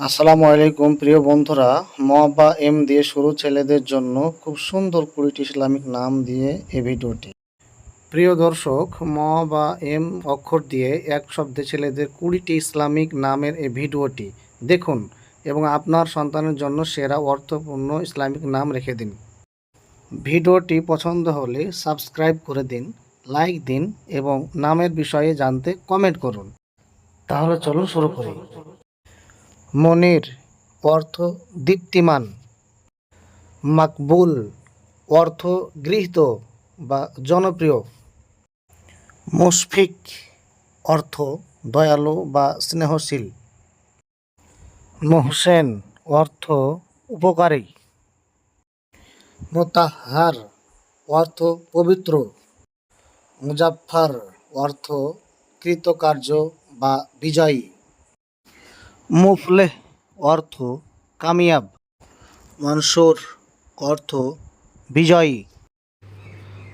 আসসালামু আলাইকুম, প্রিয় বন্ধুরা। ম বা এম দিয়ে শুরু ছেলেদের জন্য খুব সুন্দর কুড়িটি ইসলামিক নাম দিয়ে এ ভিডিওটি। প্রিয় দর্শক ম বা এম অক্ষর দিয়ে এক শব্দে ছেলেদের কুড়িটি ইসলামিক নামের এ ভিডিওটি দেখুন এবং আপনার সন্তানের জন্য সেরা, অর্থপূর্ণ ইসলামিক নাম রেখে দিন। ভিডিওটি পছন্দ হলে সাবস্ক্রাইব করে দিন, লাইক দিন এবং নামের বিষয়ে জানতে কমেন্ট করুন। তাহলে চলুন শুরু করি। মনির অর্থ দীপ্তিমান মাকবুল অর্থ গৃহীত বা জনপ্রিয়। মুশফিক অর্থ দয়ালু বা স্নেহশীল। মোহসেন অর্থ উপকারী। মোতাহার অর্থ পবিত্র। মুজাফফার অর্থ কৃতকার্য বা বিজয়ী। মুফলেহ অর্থ কামিয়াব। মনসুর অর্থ বিজয়ী।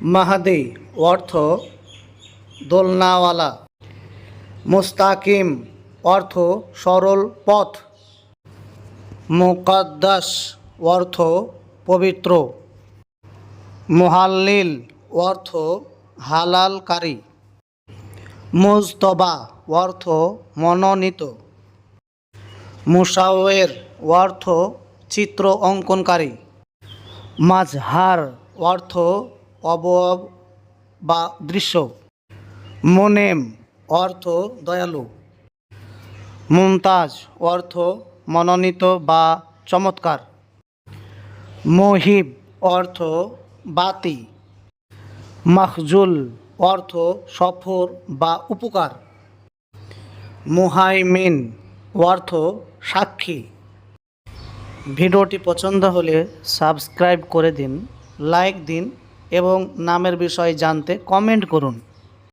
মাহাদি অর্থ দোলনাওয়ালা। মুস্তাকিম অর্থ সরল পথ। মুকাদ্দাস অর্থ পবিত্র। মুহাল্লিল অর্থ হালালকারী। মুজতবা অর্থ মনোনীত। মুসাওয়ের অর্থ চিত্র অঙ্কনকারী। মাঝহার অর্থ অবয়ব বা দৃশ্য। মোনেম অর্থ দয়ালু। মুমতাজ অর্থ মনোনীত বা চমৎকার। মহিব অর্থ বাতি। মাখজুল অর্থ সফর বা উপকার। মুহাইমিন অর্থ সাক্ষী। ভিডিওটি পছন্দ হলে সাবস্ক্রাইব করে দিন, লাইক দিন এবং নামের বিষয়ে জানতে কমেন্ট করুন।